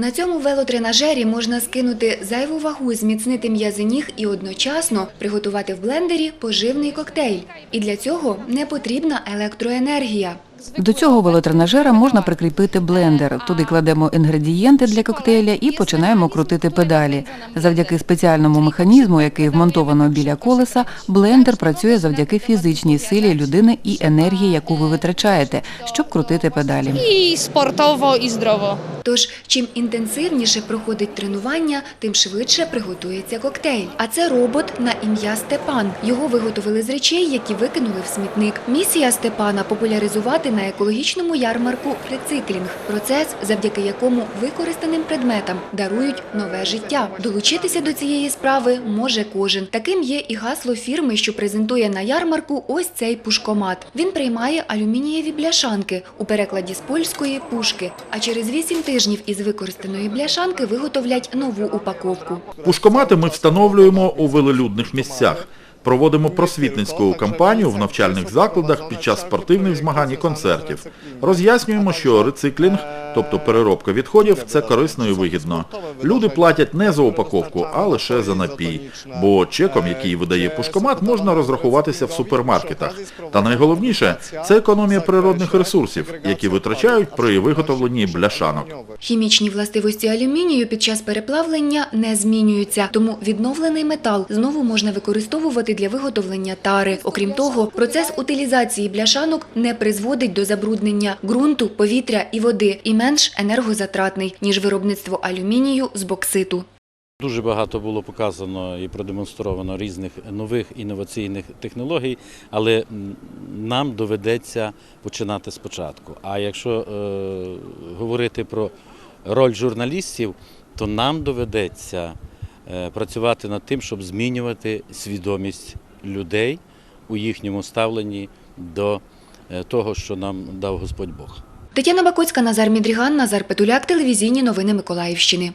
На цьому велотренажері можна скинути зайву вагу, зміцнити м'язи ніг і одночасно приготувати в блендері поживний коктейль. І для цього не потрібна електроенергія. До цього велотренажера можна прикріпити блендер. Туди кладемо інгредієнти для коктейля і починаємо крутити педалі. Завдяки спеціальному механізму, який вмонтовано біля колеса, блендер працює завдяки фізичній силі людини і енергії, яку ви витрачаєте, щоб крутити педалі. i sportowo, i zdrowo. Тож, чим інтенсивніше проходить тренування, тим швидше приготується коктейль. А це робот на ім'я Степан. Його виготовили з речей, які викинули в смітник. Місія Степана популяризувати на екологічному ярмарку рециклінг, процес, завдяки якому використаним предметам дарують нове життя. Долучитися до цієї справи може кожен. Таким є і гасло фірми, що презентує на ярмарку ось цей пушкомат. Він приймає алюмінієві бляшанки у перекладі з польської пушки. А через 8 тижнів із використаної бляшанки виготовлять нову упаковку. Пушкомати ми встановлюємо у велолюдних місцях. Проводимо просвітницьку кампанію в навчальних закладах під час спортивних змагань і концертів. Роз'яснюємо, що рециклінг, тобто переробка відходів, це корисно і вигідно. Люди платять не за упаковку, а лише за напій. Бо чеком, який видає пушкомат, можна розрахуватися в супермаркетах. Та найголовніше це економія природних ресурсів, які витрачають при виготовленні бляшанок. Хімічні властивості алюмінію під час переплавлення не змінюються, тому відновлений метал знову можна використовувати для виготовлення тари. Окрім того, процес утилізації бляшанок не призводить до забруднення ґрунту, повітря і води і менш енергозатратний, ніж виробництво алюмінію з бокситу. Дуже багато було показано і продемонстровано різних нових інноваційних технологій, але нам доведеться починати спочатку. А якщо е, говорити про роль журналістів, то нам доведеться е, працювати над тим, щоб змінювати свідомість людей у їхньому ставленні до е, того, що нам дав Господь Бог. Тетяна Бакоцька, Назар Мідріган, Назар Петуляк, телевізійні новини Миколаївщини.